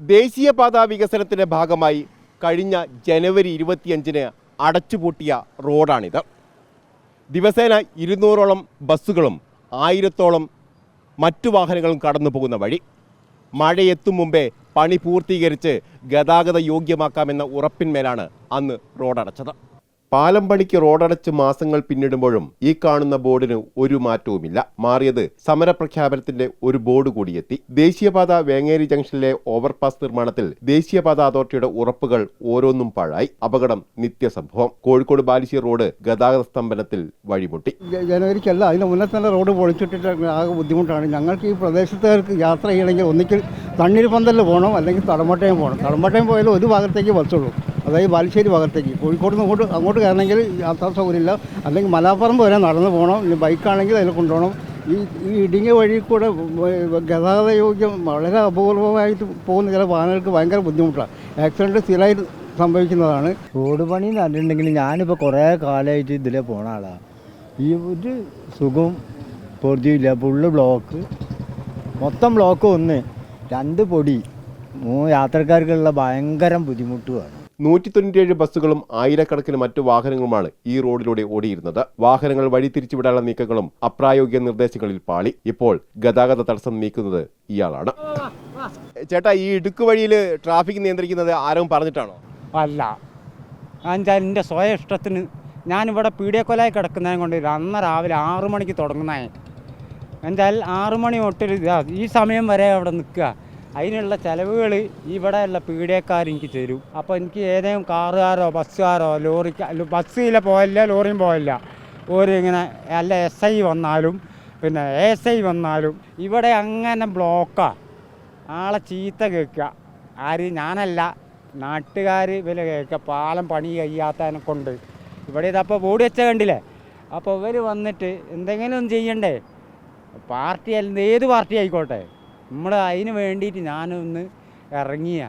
ദേശീയപാത വികസനത്തിന്റെ ഭാഗമായി കഴിഞ്ഞ ജനുവരി ഇരുപത്തിയഞ്ചിന് അടച്ചുപൂട്ടിയ റോഡാണിത്. ദിവസേന ഇരുന്നൂറോളം ബസ്സുകളും ആയിരത്തോളം മറ്റു വാഹനങ്ങളും കടന്നു പോകുന്ന വഴി. മഴയെത്തും മുമ്പേ പണി പൂർത്തീകരിച്ച് ഗതാഗത യോഗ്യമാക്കാമെന്ന ഉറപ്പിന്മേലാണ് അന്ന് റോഡടച്ചത്. പാലം പണിക്ക് റോഡടച്ച് മാസങ്ങൾ പിന്നിടുമ്പോഴും ഈ കാണുന്ന ബോർഡിന് ഒരു മാറ്റവുമില്ല. മാറിയത് സമരപ്രഖ്യാപനത്തിന്റെ ഒരു ബോർഡ് കൂടിയെത്തി. ദേശീയപാത വേങ്ങേരി ജംഗ്ഷനിലെ ഓവർപാസ് നിർമ്മാണത്തിൽ ദേശീയപാത അതോറിറ്റിയുടെ ഉറപ്പുകൾ ഓരോന്നും പാഴായി. അപകടം നിത്യസംഭവം. കോഴിക്കോട് ബാലിശ്ശേരി റോഡ് ഗതാഗത സ്തംഭനത്തിൽ വഴിമുട്ടി. ജനുവരിക്കല്ല അതിന് മുന്നേ തന്നെ റോഡ് പൊളിച്ചിട്ടിട്ട് ആകെ ബുദ്ധിമുട്ടാണ്. ഞങ്ങൾക്ക് ഈ പ്രദേശത്തുകാർക്ക് യാത്ര ചെയ്യണമെങ്കിൽ ഒന്നിക്കൽ തണ്ണീർ പന്തലിൽ പോകണം അല്ലെങ്കിൽ തടമ്പട്ടയം പോകണം. തടമ്പട്ടയം പോയാലും ഒരു ഭാഗത്തേക്ക് ബസ്സുള്ളൂ. അതായത് ബാലുശ്ശേരി ഭാഗത്തേക്ക്. കോഴിക്കോട് നിന്ന് അങ്ങോട്ട് അങ്ങോട്ട് കയറണമെങ്കിൽ യാത്രാ സൗകര്യമില്ല. അല്ലെങ്കിൽ മലാപ്പറമ്പ് വരെ നടന്നു പോകണം. ഇനി ബൈക്കാണെങ്കിൽ അതിൽ കൊണ്ടുപോകണം. ഈ ഈ ഇടുങ്ങിയ വഴി കൂടെ ഗതാഗത യോഗ്യം വളരെ അപൂർവമായിട്ട് പോകുന്ന ചില വാഹനങ്ങൾക്ക് ഭയങ്കര ബുദ്ധിമുട്ടാണ്. ആക്സിഡന്റ് സ്ഥിരമായി സംഭവിക്കുന്നതാണ്. റോഡ് പണി എന്ന് പറഞ്ഞിട്ടുണ്ടെങ്കിൽ ഞാനിപ്പോൾ കുറേ കാലമായിട്ട് ഇതിലെ പോണ ആളാണ് ഈ ഒരു സുഖം പൊറുതിയില്ല ഫുള്ള് ബ്ലോക്ക് മൊത്തം ബ്ലോക്ക് ഒന്ന്. രണ്ട് പൊടി. മൂന്ന് യാത്രക്കാർക്കുള്ള ഭയങ്കര ബുദ്ധിമുട്ടുമാണ് നൂറ്റി തൊണ്ണൂറ്റിയേഴ് ബസ്സുകളും ആയിരക്കണക്കിന് മറ്റു വാഹനങ്ങളുമാണ് ഈ റോഡിലൂടെ ഓടിയിരുന്നത്. വാഹനങ്ങൾ വഴി തിരിച്ചുവിടാനുള്ള നീക്കങ്ങളും അപ്രായോഗിക നിർദ്ദേശങ്ങളിൽ പാളി. ഇപ്പോൾ ഗതാഗത തടസ്സം നീക്കുന്നത് ഇയാളാണ്. ചേട്ടാ ഈ ഇടുക്ക് വഴിയിൽ ട്രാഫിക് നിയന്ത്രിക്കുന്നത് ആരും പറഞ്ഞിട്ടാണോ? അല്ല. എന്നുവെച്ചാൽ എന്റെ സ്വയം ഇഷ്ടത്തിന് ഞാനിവിടെ പീഡിയക്കൊലായി കിടക്കുന്നതിനെ കൊണ്ട് അന്ന് രാവിലെ ആറു മണിക്ക് തുടങ്ങുന്നതായിട്ട് എന്തായാലും ആറു മണി തൊട്ടൊരു ഈ സമയം വരെ അവിടെ നിൽക്കുക. അതിനുള്ള ചിലവുകൾ ഇവിടെയുള്ള പീഡിയക്കാർ എനിക്ക് തരും. അപ്പോൾ എനിക്ക് ഏതെങ്കിലും കാറുകാരോ ബസ്സുകാരോ ലോറിക്ക് ബസ്സിലെ പോയല്ല ലോറിയും പോയല്ല ഒരു ഇങ്ങനെ അല്ല എസ് ഐ വന്നാലും പിന്നെ എസ് ഐ വന്നാലും ഇവിടെ അങ്ങനെ ബ്ലോക്കാണ് ആളെ ചീത്ത കേൾക്കുക. ആര്? ഞാനല്ല. നാട്ടുകാർ വില കേൾക്കുക. പാലം പണി കഴിയാത്തതിനെ കൊണ്ട്. ഇവിടെ ഇതപ്പോൾ ബോഡി വെച്ച കണ്ടില്ലേ? അപ്പോൾ ഇവർ വന്നിട്ട് എന്തെങ്കിലും ചെയ്യണ്ടേ? പാർട്ടി അല്ലെങ്കിൽ ഏത് പാർട്ടി ആയിക്കോട്ടെ? നമ്മൾ അതിന് വേണ്ടിയിട്ട് ഞാനൊന്ന് ഇറങ്ങിയ.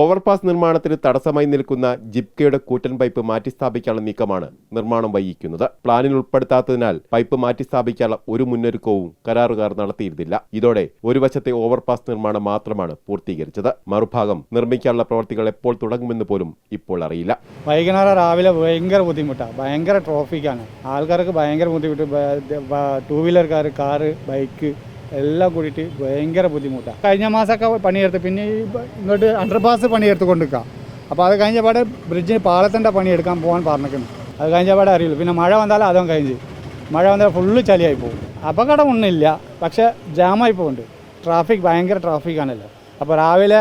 ഓവർപാസ് നിർമ്മാണത്തിന് തടസ്സമായി നിൽക്കുന്ന ജിപ്കയുടെ കൂറ്റൻ പൈപ്പ് മാറ്റിസ്ഥാപിക്കാനുള്ള നീക്കമാണ് നിർമ്മാണം വൈകിക്കുന്നത്. പ്ലാനിൽ ഉൾപ്പെടുത്താത്തതിനാൽ പൈപ്പ് മാറ്റിസ്ഥാപിക്കാനുള്ള ഒരു മുന്നൊരുക്കവും കരാറുകാർ നടത്തിയിരുന്നില്ല. ഇതോടെ ഒരു വശത്തെ ഓവർപാസ് നിർമ്മാണം മാത്രമാണ് പൂർത്തീകരിച്ചത്. മറുഭാഗം നിർമ്മിക്കാനുള്ള പ്രവർത്തികൾ എപ്പോൾ തുടങ്ങുമെന്ന് പോലും ഇപ്പോൾ അറിയില്ല. വൈകുന്നേരം രാവിലെ ഭയങ്കര ബുദ്ധിമുട്ടാണ് ഭയങ്കര ട്രോഫിക്കാണ് ആൾക്കാർക്ക് ഭയങ്കര ബുദ്ധിമുട്ട്. ടൂ വീലർക്കാർ കാറ് ബൈക്ക് എല്ലാം കൂടിയിട്ട് ഭയങ്കര ബുദ്ധിമുട്ടാണ് കഴിഞ്ഞ മാസമൊക്കെ പണിയെടുത്ത് പിന്നെ ഇങ്ങോട്ട് അണ്ടർപാസ് പണിയെടുത്ത് കൊണ്ടിരിക്കുക അപ്പോൾ അത് കഴിഞ്ഞ പാടെ ബ്രിഡ്ജിന് പാലത്തിന്റെ പണിയെടുക്കാൻ പോകാൻ പറഞ്ഞിരിക്കുന്നു. അത് കഴിഞ്ഞ പാടെ അറിയുള്ളൂ പിന്നെ മഴ വന്നാൽ അതും കഴിഞ്ഞ്. മഴ വന്നാൽ ഫുള്ള് ചളിയായി പോകും. അപകടമൊന്നുമില്ല പക്ഷേ ജാമായി പോകുന്നുണ്ട് ട്രാഫിക് ഭയങ്കര ട്രാഫിക്കാണല്ലോ അപ്പോൾ രാവിലെ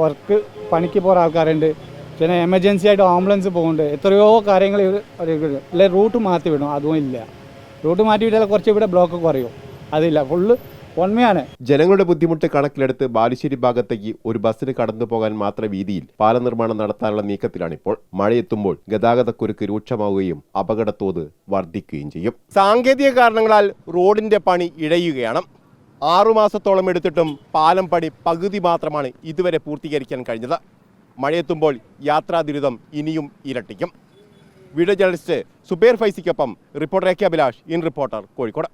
വർക്ക് പണിക്ക് പോകുന്ന ആൾക്കാരുണ്ട്. പിന്നെ എമർജൻസി ആയിട്ട് ആംബുലൻസ് പോകുന്നുണ്ട്. എത്രയോ കാര്യങ്ങൾ ഇല്ല റൂട്ട് മാറ്റി വിടണം. അതും ഇല്ല. റൂട്ട് മാറ്റി വിട്ടാൽ കുറച്ച് ഇവിടെ ബ്ലോക്ക് കുറയും. അതില്ല. ഫുള്ള് വൺമയാണ് ജനങ്ങളുടെ ബുദ്ധിമുട്ട് കണക്കിലെടുത്ത് ബാലുശ്ശേരി ഭാഗത്തേക്ക് ഒരു ബസ്സിന് കടന്നു പോകാൻ മാത്രം വീതിയിൽ പാല നിർമ്മാണം നടത്താനുള്ള നീക്കത്തിലാണിപ്പോൾ. മഴയെത്തുമ്പോൾ ഗതാഗതക്കുരുക്ക് രൂക്ഷമാവുകയും അപകടത്തോത് വർദ്ധിക്കുകയും ചെയ്യും. സാങ്കേതിക കാരണങ്ങളാൽ റോഡിന്റെ പണി ഇഴയുകയാണ്. ആറുമാസത്തോളം എടുത്തിട്ടും പാലം പണി പകുതി മാത്രമാണ് ഇതുവരെ പൂർത്തീകരിക്കാൻ കഴിഞ്ഞത്. മഴയെത്തുമ്പോൾ യാത്രാ ദുരിതം ഇനിയും ഇരട്ടിക്കും. Video journalist Zubair ഫൈസിക്കൊപ്പം reporter A K Abhilash in reporter Kozhikode.